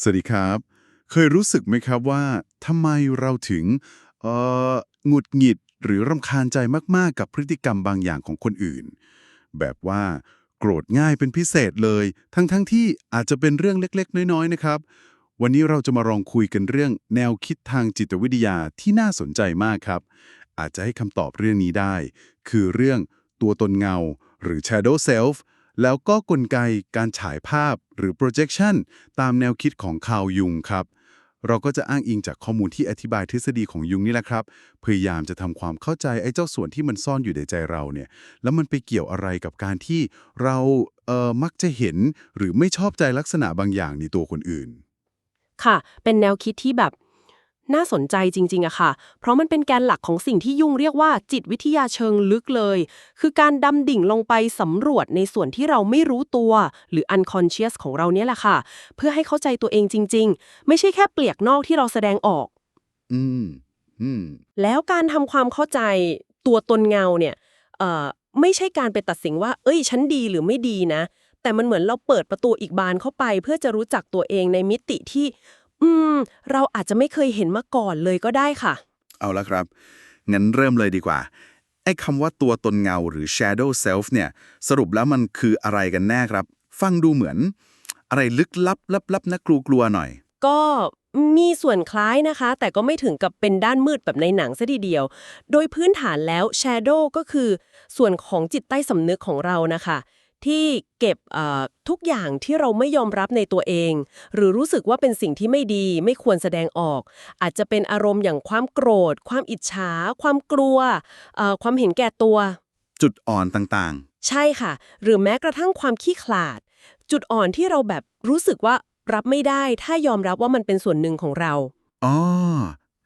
สวัสดีครับ เคยรู้สึกไหมครับว่าทำไมเราถึงเอ่อหงุดหงิดหรือรำคาญใจมากๆ กับพฤติกรรมบางอย่างของคนอื่น แบบว่าโกรธง่ายเป็นพิเศษเลย ทั้งๆทที่อาจจะเป็นเรื่องเล็กๆ น้อยๆนะครับ วันนี้เราจะมาลองคุยกันเรื่องแนวคิดทางจิตวิทยาที่น่าสนใจมากครับ อาจจะให้คำตอบเรื่องนี้ได้ คือเรื่องตัวตนเงา หรือ shadow self แล้วก็กลไกการฉายภาพหรือ projection ตามแนวคิดของคาร์ยุงครับ เราก็จะอ้างอิงจากข้อมูลที่อธิบายทฤษฎีของยุงนี่แหละครับ พยายามจะทำความเข้าใจไอ้เจ้าส่วนที่มันซ่อนอยู่ในใจเราเนี่ย แล้วมันไปเกี่ยวอะไรกับการที่เราเอ่อมักจะเห็นหรือไม่ชอบใจลักษณะบางอย่างในตัวคนอื่น ค่ะ เป็นแนวคิดที่แบบ น่าสนใจจริงๆอะค่ะ เพราะมันเป็นแกนหลักของสิ่งที่ยุ่งเรียกว่าจิตวิทยาเชิงลึกเลย คือการดำดิ่งลงไปสำรวจในส่วนที่เราไม่รู้ตัว หรือ unconscious ของเราเนี่ยแหละค่ะ เพื่อให้เข้าใจตัวเองจริง ๆ ไม่ใช่แค่เปลียกนอกที่เราแสดงออก อืม อืม แล้วการทำความเข้าใจตัวตนเงาเนี่ย เอ่อ ไม่ใช่การไปตัดสินว่า เอ้ย ฉันดีหรือไม่ดีนะ แต่มันเหมือนเราเปิดประตูอีกบานเข้าไป เพื่อจะรู้จักตัวเองในมิติที่ อืม เราอาจจะไม่เคยเห็นมาก่อนเลยก็ได้ค่ะ เอาละครับ งั้นเริ่มเลยดีกว่า ไอ้คำว่าตัวตนเงาหรือ shadow self เนี่ย สรุปแล้วมันคืออะไรกันแน่ครับ ฟังดูเหมือน อะไรลึกลับลับลับนะกลัวกลัวๆหน่อย ก็มีส่วนคล้ายนะคะ แต่ก็ไม่ถึงกับเป็นด้านมืดแบบในหนังซะทีเดียว โดยพื้นฐานแล้ว Shadow ก็คือ ส่วนของจิตใต้สำนึกของเรานะคะ ที่เก็บเอ่อทุกอย่างที่เราไม่ยอมรับในตัวเอง หรือรู้สึกว่าเป็นสิ่งที่ไม่ดีไม่ควรแสดงออก อาจจะเป็นอารมณ์อย่างความโกรธ ความอิจฉา ความกลัวเอ่อความเห็นแก่ตัว จุดอ่อนต่างใช่ค่ะ หรือแม้กระทั่งความขี้ขลาด จุดอ่อนที่เราแบบรู้สึกว่ารับไม่ได้ ถ้ายอมรับว่ามันเป็นส่วนหนึ่งของเราๆอ๋อ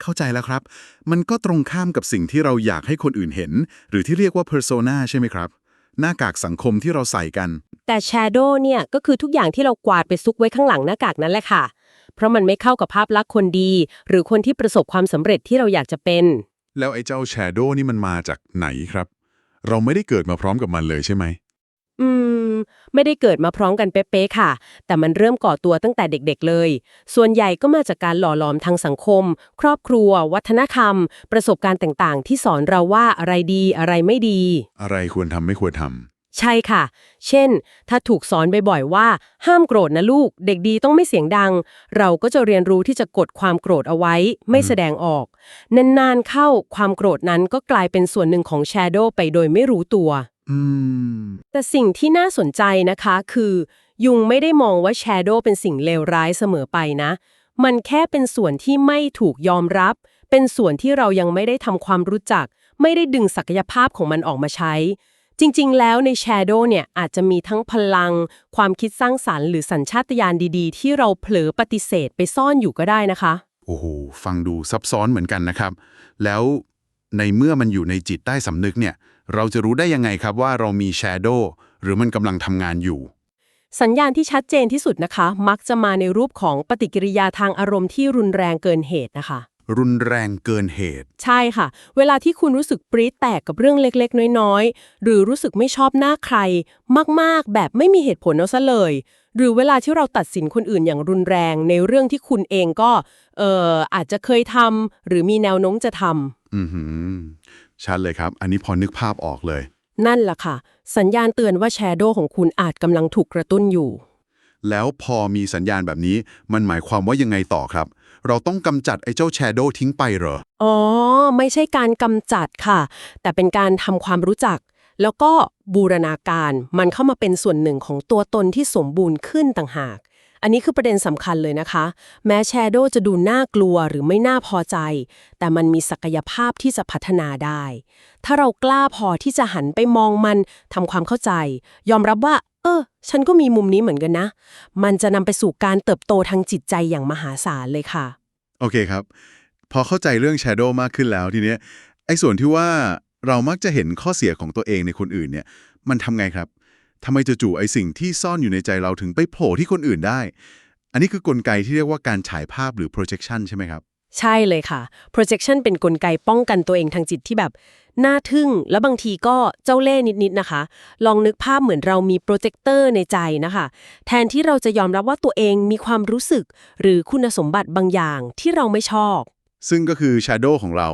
เข้าใจแล้วครับ มันก็ตรงข้ามกับสิ่งที่เราอยากให้คนอื่นเห็น หรือที่เรียกว่า persona ใช่ไหมครับ หน้ากากสังคมที่เราใส่กัน แต่ Shadow เนี่ยก็คือทุกอย่างที่เรากวาดไปซุกไว้ข้างหลังหน้ากากนั้นแหละค่ะ เพราะมันไม่เข้ากับภาพลักษณ์คนดี หรือคนที่ประสบความสำเร็จที่เราอยากจะเป็น แล้วไอ้เจ้า shadow นี่มันมาจากไหนครับ เราไม่ได้เกิดมาพร้อมกับมันเลยใช่ไหม อืม ไม่ได้เกิดมาพร้อมกันเป๊ะๆค่ะ แต่มันเริ่มก่อตัวตั้งแต่เด็กๆเลย ส่วนใหญ่ก็มาจากการหล่อหลอมทางสังคม ครอบครัว วัฒนธรรม ประสบการณ์ต่างๆ ที่สอนเราว่าอะไรดีอะไรไม่ดี อะไรควรทำไม่ควรทำใช่ค่ะ เช่น ถ้าถูกสอนบ่อยๆว่า ห้ามโกรธนะลูก เด็กดีต้องไม่เสียงดัง เราก็จะเรียนรู้ที่จะกดความโกรธเอาไว้ ไม่แสดงออก นานๆเข้าความโกรธนั้นก็กลายเป็นส่วนหนึ่งของแชโดว์ไปโดยไม่รู้ตัว อืม แต่สิ่งที่น่าสนใจนะคะ คือ ยุงไม่ได้มองว่าแชโดว์เป็นสิ่งเลวร้ายเสมอไปนะ มันแค่เป็นส่วนที่ไม่ถูกยอมรับ เป็นส่วนที่เรายังไม่ได้ทำความรู้จัก ไม่ได้ดึงศักยภาพของมันออกมาใช้ จริง ๆ แล้วใน Shadow เนี่ยอาจจะมีทั้งพลัง ความคิดสร้างสรรค์หรือสัญชาตญาณดีๆ ที่เราเผลอปฏิเสธไปซ่อนอยู่ก็ได้นะคะ โอ้โห ฟังดูซับซ้อนเหมือนกันนะครับ แล้วในเมื่อมันอยู่ในจิตใต้สำนึกเนี่ย เราจะรู้ได้ยังไงครับว่าเรามี shadow หรือมันกำลังทำงานอยู่ สัญญาณที่ชัดเจนที่สุดนะคะ มักจะมาในรูปของปฏิกิริยาทางอารมณ์ที่รุนแรงเกินเหตุนะคะ รุนแรงเกินเหตุ ใช่ค่ะ เวลาที่คุณรู้สึกปรี๊ดแตกกับเรื่องเล็กๆ น้อยๆ หรือรู้สึกไม่ชอบหน้าใคร มากๆ แบบไม่มีเหตุผลเอาซะเลย หรือเวลาที่เราตัดสินคนอื่นอย่างรุนแรงในเรื่องที่คุณเองก็เอ่ออาจจะเคยทำหรือมีแนวโน้มจะทำอือหือ ชัดเลยครับ อันนี้พอนึกภาพออกเลย นั่นแหละค่ะ สัญญาณเตือนว่าแชโดว์ของคุณอาจกำลังถูกกระตุ้นอยู่ แล้วพอมีสัญญาณแบบนี้ มันหมายความว่ายังไงต่อครับ เราต้องกำจัดไอ้เจ้า shadow ทิ้งไปเหรอ อ๋อ ไม่ใช่การกำจัดค่ะ แต่เป็นการทำความรู้จัก แล้วก็บูรณาการมันเข้ามาเป็นส่วนหนึ่งของตัวตนที่สมบูรณ์ขึ้นต่างหาก อันนี้คือประเด็นสำคัญเลยนะคะ แม้แชโดว์จะดูน่ากลัวหรือไม่น่าพอใจ แต่มันมีศักยภาพที่จะพัฒนาได้ ถ้าเรากล้าพอที่จะหันไปมองมันทำความเข้าใจ ยอมรับว่า เออ ฉันก็มีมุมนี้เหมือนกันนะ มันจะนำไปสู่การเติบโตทางจิตใจอย่างมหาศาลเลยค่ะ โอเคครับ พอเข้าใจเรื่อง shadow มากขึ้นแล้วทีเนี้ยไอ้ส่วนที่ว่าเรามักจะเห็นข้อเสียของตัวเองในคนอื่นเนี่ย มันทำไงครับ ทำไมจู่ๆไอ้สิ่งที่ซ่อนอยู่ในใจเราถึงไปโผล่ที่คนอื่นได้ อันนี้คือกลไกที่เรียกว่าการฉายภาพหรือ projection ใช่ไหมครับ ใช่เลยค่ะ projection เป็นนกลไกป้องกันตัวเองทางจิตที่แบบน่าทึ่ง แล้วบางทีก็เจ้าเล่ห์นิดๆนะคะ ลองนึกภาพเหมือนเรามีโปรเจคเตอร์ในใจนะคะ แทนที่เราจะยอมรับว่าตัวเองมีความรู้สึก หรือคุณสมบัติบางอย่างที่เราไม่ชอบ ซึ่งก็คือ Shadow ของเรา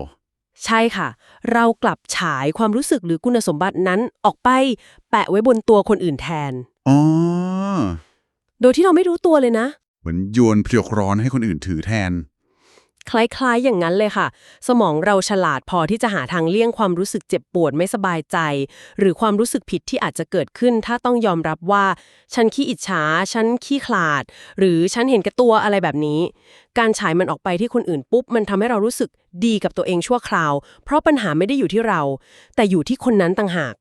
ใช่ค่ะ เรากลับฉายความรู้สึกหรือคุณสมบัตินั้นออกไปแปะไว้บนตัวคนอื่นแทน อ๋อ โดยที่เราไม่รู้ตัวเลยนะ เหมือนโยนเพียกร้อนให้คนอื่นถือแทน คล้ายๆ อย่างนั้นเลยค่ะ สมองเราฉลาดพอที่จะหาทางเลี่ยงความรู้สึกเจ็บปวดไม่สบายใจ หรือความรู้สึกผิดที่อาจจะเกิดขึ้น ถ้าต้องยอมรับว่า ฉันขี้อิจฉา ฉันขี้ขลาด หรือฉันเห็นแก่ตัวอะไรแบบนี้ การฉายมันออกไปที่คนอื่นปุ๊บ มันทำให้เรารู้สึกดีกับตัวเองชั่วคราว เพราะปัญหาไม่ได้อยู่ที่เรา แต่อยู่ที่คนนั้นต่างหาก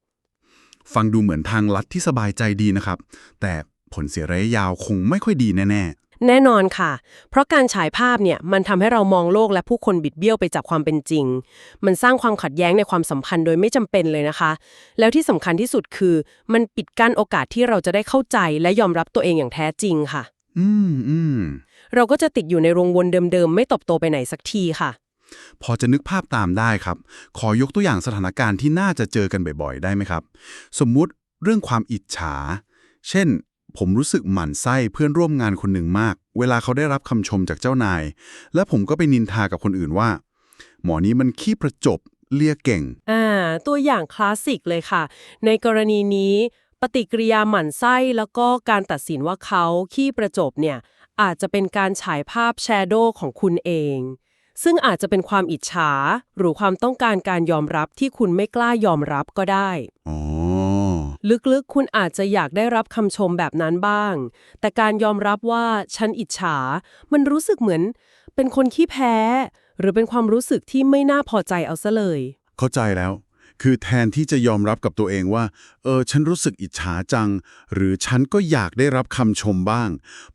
ฟังดูเหมือนทางลัดที่สบายใจดีนะครับ แต่ผลเสียระยะยาวคงไม่ค่อยดีแน่ แน่นอนค่ะ เพราะการฉายภาพเนี่ยมันทำให้เรามองโลกและผู้คนบิดเบี้ยวไปจากความเป็นจริง มันสร้างความขัดแย้งในความสัมพันธ์โดยไม่จำเป็นเลยนะคะ แล้วที่สำคัญที่สุดคือ มันปิดกั้นโอกาสที่เราจะได้เข้าใจและยอมรับตัวเองอย่างแท้จริงค่ะๆอืมอืมเราก็จะติดอยู่ในวงวนเดิมๆ ไม่ตบโตไปไหนสักทีค่ะ พอจะนึกภาพตามได้ครับ ขอยกตัวอย่างสถานการณ์ที่น่าจะเจอกันบ่อยๆ ได้ไหมครับ สมมุติเรื่องความอิจฉา เช่น ผมรู้สึกหมั่นไส้เพื่อนร่วมงานคนหนึ่งมาก เวลาเขาได้รับคำชมจากเจ้านาย และผมก็ไปนินทากับคนอื่นว่า หมอนี้มันขี้ประจบเลียเก่ง อ่า ตัวอย่างคลาสสิกเลยค่ะ ในกรณีนี้ ปฏิกิริยาหมั่นไส้แล้วก็การตัดสินว่าเขาขี้ประจบเนี่ย อาจจะเป็นการฉายภาพแชโดว์ของคุณเอง ซึ่งอาจจะเป็นความอิจฉา หรือความต้องการการยอมรับที่คุณไม่กล้ายอมรับก็ได้ อ๋อ ลึกๆ คุณอาจจะอยากได้รับคำชมแบบนั้นบ้าง แต่การยอมรับว่าฉันอิจฉา มันรู้สึกเหมือน เป็นคนขี้แพ้ หรือเป็นความรู้สึกที่ไม่น่าพอใจเอาซะเลย เข้าใจแล้ว คือแทนที่จะยอมรับกับตัวเองว่า เออ ฉันรู้สึกอิจฉาจัง หรือฉันก็อยากได้รับคำชมบ้าง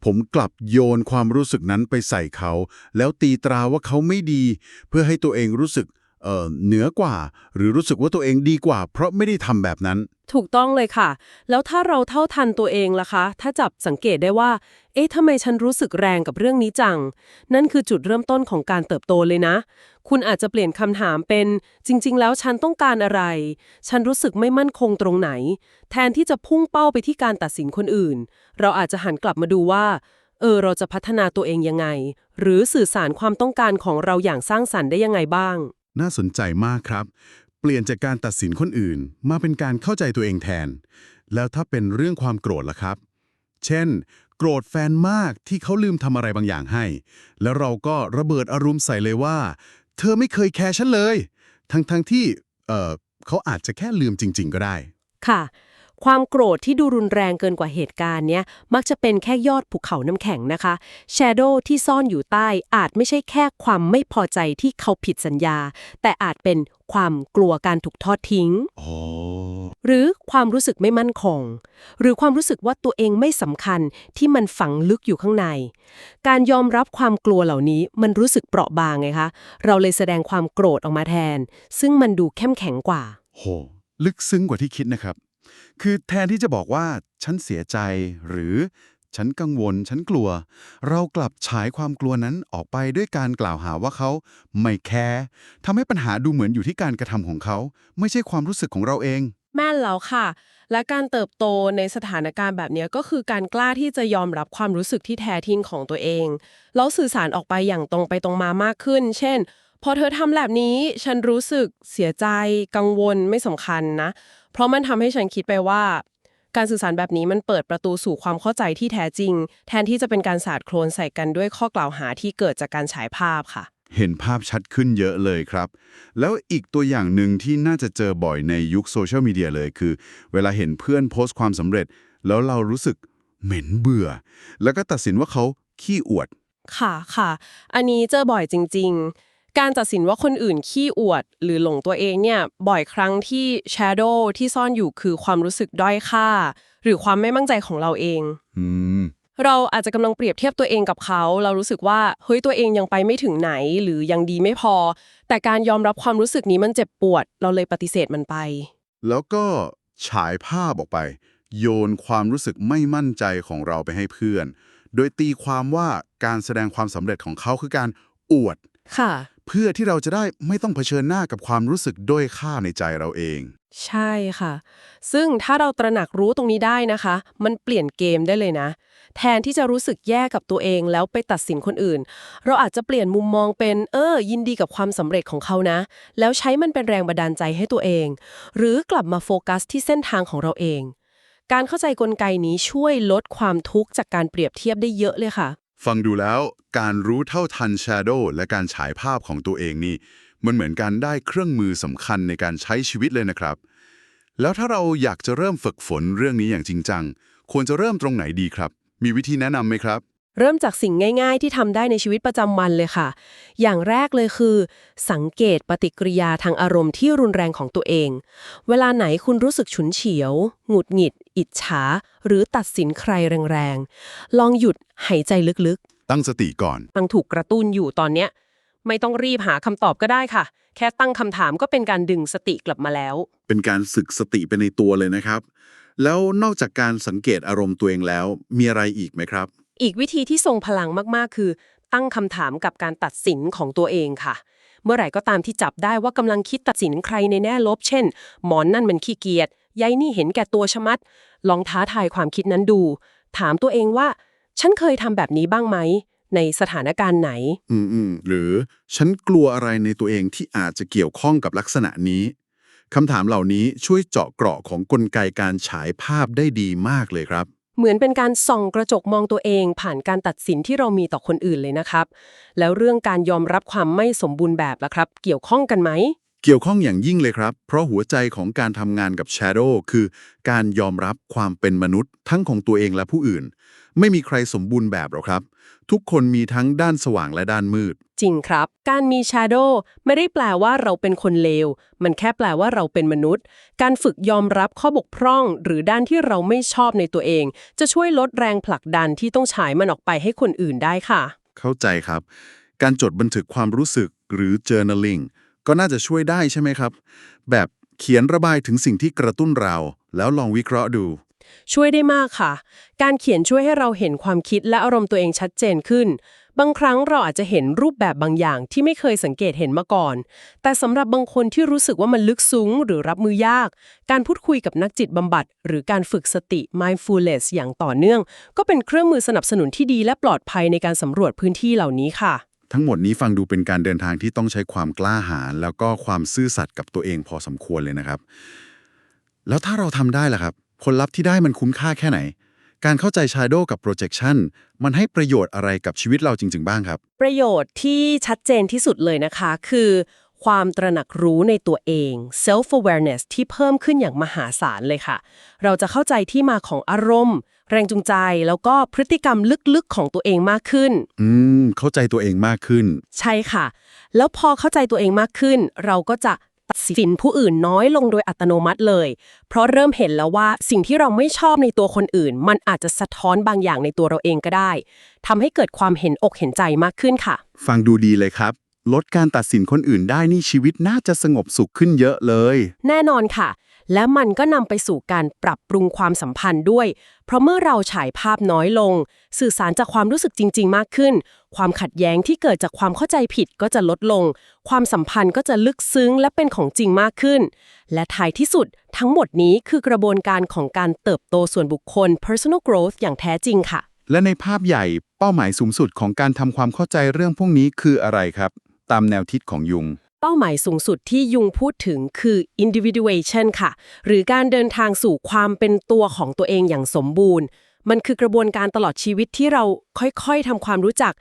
ผมกลับโยนความรู้สึกนั้นไปใส่เขา แล้วตีตราว่าเขาไม่ดี เพื่อให้ตัวเองรู้สึก เออเหนือกว่า หรือรู้สึกว่าตัวเองดีกว่า เพราะไม่ได้ทำแบบนั้น ถูกต้องเลยค่ะ แล้วถ้าเราเท่าทันตัวเองล่ะคะ ถ้าจับสังเกตได้ว่า เอ๊ะทำไมฉันรู้สึกแรงกับเรื่องนี้จัง นั่นคือจุดเริ่มต้นของการเติบโตเลยนะ คุณอาจจะเปลี่ยนคำถามเป็น จริง ๆ แล้วฉันต้องการอะไร ฉันรู้สึกไม่มั่นคงตรงไหน แทนที่จะพุ่งเป้าไปที่การตัดสินคนอื่น เราอาจจะหันกลับมาดูว่า เออ เราจะพัฒนาตัวเองยังไง หรือสื่อสารความต้องการของเราอย่างสร้างสรรค์ได้ยังไงบ้าง น่าสนใจมากครับ เปลี่ยนจากการตัดสินคนอื่น มาเป็นการเข้าใจตัวเองแทน แล้วถ้าเป็นเรื่องความโกรธล่ะครับ เช่น โกรธแฟนมากที่เขาลืมทำอะไรบางอย่างให้ แล้วเราก็ระเบิดอารมณ์ใส่เลยว่า เธอไม่เคยแคร์ฉันเลย ทั้งๆทที่เออเขาอาจจะแค่ลืมจริง ๆ ก็ได้ ค่ะ ความโกรธที่ดูรุนแรงเกินกว่าเหตุการณ์เนี้ยมักจะเป็นแค่ยอดภูเขาน้ำแข็งนะคะแชโดว์ที่ซ่อนอยู่ใต้อาจไม่ใช่แค่ความไม่พอใจที่เขาผิดสัญญา แต่อาจเป็นความกลัวการถูกทอดทิ้งอ๋อหรือความรู้สึกไม่มั่นคง หรือความรู้สึกว่าตัวเองไม่สำคัญที่มันฝังลึกอยู่ข้างใน การยอมรับความกลัวเหล่านี้มันรู้สึกเปราะบางไงคะ เราเลยแสดงความโกรธออกมาแทน ซึ่งมันดูเข้มแข็งกว่า โห ลึกซึ้งกว่าที่คิดนะครับ คือแทนที่จะบอกว่า ฉันเสียใจ หรือฉันกังวล ฉันกลัว เรากลับฉายความกลัวนั้นออกไปด้วยการกล่าวหาว่าเขาไม่แคร์ทำให้ปัญหาดูเหมือนอยู่ที่การกระทำของเขา ไม่ใช่ความรู้สึกของเราเอง แม่นแล้วค่ะ และการเติบโตในสถานการณ์แบบนี้ก็คือการกล้าที่จะยอมรับความรู้สึกที่แท้ทิ้งของตัวเองแล้วสื่อสารออกไปอย่างตรงไปตรงมามากขึ้น เช่น พอเธอทำแบบนี้ ฉันรู้สึกเสียใจ กังวลไม่สำคัญนะ เพราะมันทำให้ฉันคิดไปว่า การสื่อสารแบบนี้มันเปิดประตูสู่ความเข้าใจที่แท้จริง แทนที่จะเป็นการสาดโคลนใส่กันด้วยข้อกล่าวหาที่เกิดจากการฉายภาพค่ะ เห็นภาพชัดขึ้นเยอะเลยครับ แล้วอีกตัวอย่างหนึ่งที่น่าจะเจอบ่อยในยุคโซเชียลมีเดียเลยคือ เวลาเห็นเพื่อนโพสต์ความสำเร็จ แล้วเรารู้สึกเหม็นเบื่อ แล้วก็ตัดสินว่าเขาขี้อวด ค่ะค่ะ อันนี้เจอบ่อยจริง ๆ การตัดสินว่าคนอื่นขี้อวด หรือหลงตัวเองเนี่ยบ่อยครั้งที่ shadow ที่ซ่อนอยู่คือความรู้สึกด้อยค่า หรือความไม่มั่นใจของเราเอง อืม เราอาจจะกำลังเปรียบเทียบตัวเองกับเขา เรารู้สึกว่าเฮ้ยตัวเองยังไปไม่ถึงไหนหรือยังดีไม่พอ แต่การยอมรับความรู้สึกนี้มันเจ็บปวด เราเลยปฏิเสธมันไป แล้วก็ฉายภาพออกไป โยนความรู้สึกไม่มั่นใจของเราไปให้เพื่อน โดยตีความว่าการแสดงความสำเร็จของเขาคือการอวด ค่ะ เพื่อที่เราจะได้ไม่ต้องเผชิญหน้ากับความรู้สึกด้อยค่าในใจเราเอง ใช่ค่ะ ซึ่งถ้าเราตระหนักรู้ตรงนี้ได้นะคะ มันเปลี่ยนเกมได้เลยนะ แทนที่จะรู้สึกแย่กับตัวเองแล้วไปตัดสินคนอื่น เราอาจจะเปลี่ยนมุมมองเป็นเออ ยินดีกับความสำเร็จของเขานะ แล้วใช้มันเป็นแรงบันดาลใจให้ตัวเอง หรือกลับมาโฟกัสที่เส้นทางของเราเอง การเข้าใจกลไกนี้ช่วยลดความทุกข์จากการเปรียบเทียบได้เยอะเลยค่ะ ฟังดูแล้วการรู้เท่าทัน Shadow และการฉายภาพของตัวเองนี่ มันเหมือนการได้เครื่องมือสำคัญในการใช้ชีวิตเลยนะครับ แล้วถ้าเราอยากจะเริ่มฝึกฝนเรื่องนี้อย่างจริงจัง ควรจะเริ่มตรงไหนดีครับ มีวิธีแนะนำไหมครับ เริ่มจากสิ่งง่าย ๆ ที่ทำได้ในชีวิตประจำวันเลยค่ะ อย่างแรกเลยคือ สังเกตปฏิกิริยาทางอารมณ์ที่รุนแรงของตัวเอง เวลาไหนคุณรู้สึกฉุนเฉียว หงุดหงิด อิจฉา หรือตัดสินใครแรงๆ ลองหยุดหายใจลึกตั้งสติก่อนๆตั้งถูกกระตุ้นอยู่ตอนเนี้ย ไม่ต้องรีบหาคำตอบก็ได้ค่ะ แค่ตั้งคำถามก็เป็นการดึงสติกลับมาแล้ว เป็นการฝึกสติไปในตัวเลยนะครับ แล้วนอกจากการสังเกตอารมณ์ตัวเองแล้วมีอะไรอีกไหมครับ อีกวิธีที่ทรงพลังมากๆ คือ ตั้งคำถามกับการตัดสินของตัวเองค่ะ เมื่อไหร่ก็ตามที่จับได้ว่ากำลังคิดตัดสินใครในแง่ลบ เช่น หมอนนั่นมันขี้เกียจยายนี่เห็นแก่ตัวชะมัด ลองท้าทายความคิดนั้นดู ถามตัวเองว่า ฉันเคยทำแบบนี้บ้างไหม ในสถานการณ์ไหน อืมอืมหรือฉันกลัวอะไรในตัวเองที่อาจจะเกี่ยวข้องกับลักษณะนี้คำถามเหล่านี้ช่วยเจาะเกราะของกลไกการฉายภาพได้ดีมากเลยครับ เหมือนเป็นการส่องกระจกมองตัวเอง ผ่านการตัดสินที่เรามีต่อคนอื่นเลยนะครับ แล้วเรื่องการยอมรับความไม่สมบูรณ์แบบล่ะครับ เกี่ยวข้องกันไหม เกี่ยวข้องอย่างยิ่งเลยครับ เพราะหัวใจของการทำงานกับ Shadow คือ การยอมรับความเป็นมนุษย์ ทั้งของตัวเองและผู้อื่น ไม่มีใครสมบูรณ์แบบหรอกครับ ทุกคนมีทั้งด้านสว่างและด้านมืด จริงครับ การมี shadow ไม่ได้แปลว่าเราเป็นคนเลว มันแค่แปลว่าเราเป็นมนุษย์ การฝึกยอมรับข้อบกพร่อง หรือด้านที่เราไม่ชอบในตัวเอง จะช่วยลดแรงผลักดันที่ต้องฉายมันออกไปให้คนอื่นได้ค่ะ เข้าใจครับ การจดบันทึกความรู้สึกหรือ journaling ก็น่าจะช่วยได้ใช่ไหมครับ แบบเขียนระบายถึงสิ่งที่กระตุ้นเรา แล้วลองวิเคราะห์ดู ช่วยได้มากค่ะ การเขียนช่วยให้เราเห็นความคิดและอารมณ์ตัวเองชัดเจนขึ้น บางครั้งเราอาจจะเห็นรูปแบบบางอย่างที่ไม่เคยสังเกตเห็นมาก่อน แต่สำหรับบางคนที่รู้สึกว่ามันลึกซึ้งหรือรับมือยาก การพูดคุยกับนักจิตบำบัด หรือการฝึกสติ mindfulness อย่างต่อเนื่อง ก็เป็นเครื่องมือสนับสนุนที่ดีและปลอดภัยในการสำรวจพื้นที่เหล่านี้ค่ะ ทั้งหมดนี้ฟังดูเป็นการเดินทางที่ต้องใช้ความกล้าหาญแล้วก็ความซื่อสัตย์กับตัวเองพอสมควรเลยนะครับ แล้วถ้าเราทำได้ล่ะครับ ผลลัพธ์ที่ได้มันคุ้มค่าแค่ไหน การเข้าใจ Shadow กับ Projection มันให้ประโยชน์อะไรกับชีวิตเราจริง ๆ บ้างครับ ประโยชน์ที่ชัดเจนที่สุดเลยนะคะ คือความตระหนักรู้ในตัวเอง self awareness ที่เพิ่มขึ้นอย่างมหาศาลเลยค่ะ เราจะเข้าใจที่มาของอารมณ์ แรงจูงใจแล้วก็พฤติกรรมลึกๆของตัวเองมากขึ้น อืม เข้าใจตัวเองมากขึ้น ใช่ค่ะ แล้วพอเข้าใจตัวเองมากขึ้น เราก็จะตัดสินผู้อื่นน้อยลงโดยอัตโนมัติเลย เพราะเริ่มเห็นแล้วว่าสิ่งที่เราไม่ชอบในตัวคนอื่น มันอาจจะสะท้อนบางอย่างในตัวเราเองก็ได้ทำให้เกิดความเห็นอกเห็นใจมากขึ้นค่ะ ฟังดูดีเลยครับ ลดการตัดสินคนอื่นได้นี่ชีวิตน่าจะสงบสุขขึ้นเยอะเลย แน่นอนค่ะ และมันก็นำไปสู่การปรับปรุงความสัมพันธ์ด้วย เพราะเมื่อเราฉายภาพน้อยลง สื่อสารจากความรู้สึกจริง ๆ มากขึ้น ความขัดแย้งที่เกิดจากความเข้าใจผิดก็จะลดลง ความสัมพันธ์ก็จะลึกซึ้งและเป็นของจริงมากขึ้น และท้ายที่สุดทั้งหมดนี้คือกระบวนการของการเติบโตส่วนบุคคล personal growth อย่างแท้จริงค่ะ และในภาพใหญ่เป้าหมายสูงสุดของการทำความเข้าใจเรื่องพวกนี้คืออะไรครับ ตามแนวคิดของยุง เป้าหมายสูงสุดที่ยุงพูดถึงคือ individuation ค่ะ หรือการเดินทางสู่ความเป็นตัวของตัวเองอย่างสมบูรณ์ มันคือกระบวนการตลอดชีวิตที่เราค่อยๆทำความรู้จัก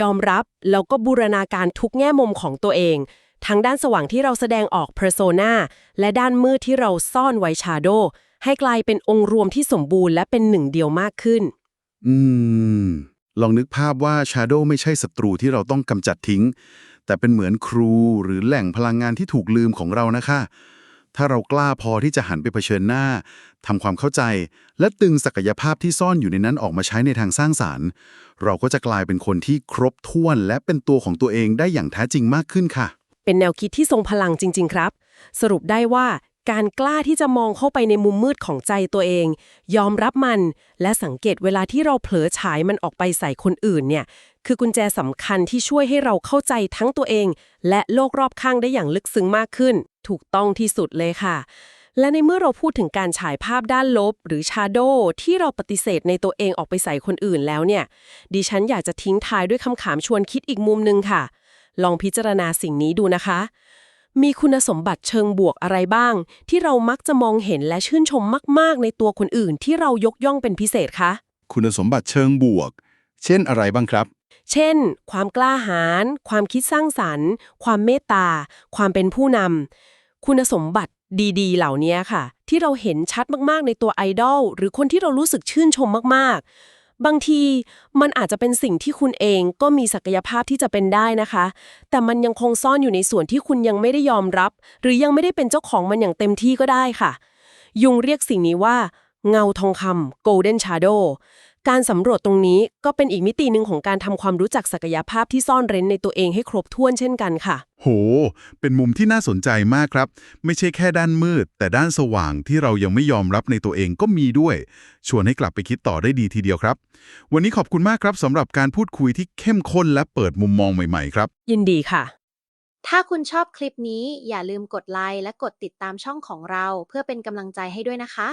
ยอมรับแล้วก็บูรณาการทุกแง่มุมของตัวเอง ทั้งด้านสว่างที่เราแสดงออก persona และด้านมืดที่เราซ่อนไว้ shadow ให้กลายเป็นองค์รวมที่สมบูรณ์และเป็นหนึ่งเดียวมากขึ้น อืม ลองนึกภาพว่า Shadow ไม่ใช่ศัตรูที่เราต้องกำจัดทิ้ง แต่เป็นเหมือนครูหรือแหล่งพลังงานที่ถูกลืมของเรานะคะ ถ้าเรากล้าพอที่จะหันไปเผชิญหน้าทำความเข้าใจ และตึงศักยภาพที่ซ่อนอยู่ในนั้นออกมาใช้ในทางสร้างสารรค์ เราก็จะกลายเป็นคนที่ครบถ้วนและเป็นตัวของตัวเองได้อย่างแท้จริงมากขึ้นค่ะ เป็นแนวคิดที่ทรงพลังจริง ๆ ครับ สรุปได้ว่าการกล้าที่จะมองเข้าไปในมุมมืดของใจตัวเอง ยอมรับมัน และสังเกตเวลาที่เราเผลอฉายมันออกไปใส่คนอื่นเนี่ย คือกุญแจสำคัญที่ช่วยให้เราเข้าใจทั้งตัวเอง และโลกรอบข้างได้อย่างลึกซึ้งมากขึ้น ถูกต้องที่สุดเลยค่ะ และในเมื่อเราพูดถึงการฉายภาพด้านลบ หรือชาโดที่เราปฏิเสธในตัวเองออกไปใส่คนอื่นแล้วเนี่ย ดิฉันอยากจะทิ้งท้ายด้วยคำถามชวนคิดอีกมุมหนึงค่ะ ลองพิจารณาสิ่งนี้ดูนะคะมีคุณสมบัติเชิงบวกอะไรบ้าง ที่เรามักจะมองเห็นและชื่นชมมาก ๆ ในตัวคนอื่นที่เรายกย่องเป็นพิเศษคะ คุณสมบัติเชิงบวก เช่นอะไรบ้างครับ เช่น ความกล้าหาญ ความคิดสร้างสรรค์ ความเมตตา ความเป็นผู้นำ คุณสมบัติดีๆ เหล่านี้ค่ะ ที่เราเห็นชัดมากๆ ในตัวไอดอลหรือคนที่เรารู้สึกชื่นชมมากๆ บางทีมันอาจจะเป็นสิ่งที่คุณเองก็มีศักยภาพที่จะเป็นได้นะคะ แต่มันยังคงซ่อนอยู่ในส่วนที่คุณยังไม่ได้ยอมรับ หรือยังไม่ได้เป็นเจ้าของมันอย่างเต็มที่ก็ได้ค่ะ ยุงเรียกสิ่งนี้ว่า เงาทองคำ golden shadow การสำรวจตรงนี้ก็เป็นอีกมิติหนึ่งของการทำความรู้จักศักยภาพที่ซ่อนเร้นในตัวเองให้ครบถ้วนเช่นกันค่ะ โห เป็นมุมที่น่าสนใจมากครับ ไม่ใช่แค่ด้านมืด แต่ด้านสว่างที่เรายังไม่ยอมรับในตัวเองก็มีด้วย ชวนให้กลับไปคิดต่อได้ดีทีเดียวครับ วันนี้ขอบคุณมากครับสำหรับการพูดคุยที่เข้มข้นและเปิดมุมมองใหม่ๆ ครับ ยินดีค่ะถ้าคุณชอบคลิปนี้อย่าลืมกดไลค์และกดติดตามช่องของเรา เพื่อเป็นกำลังใจให้ด้วยนะคะ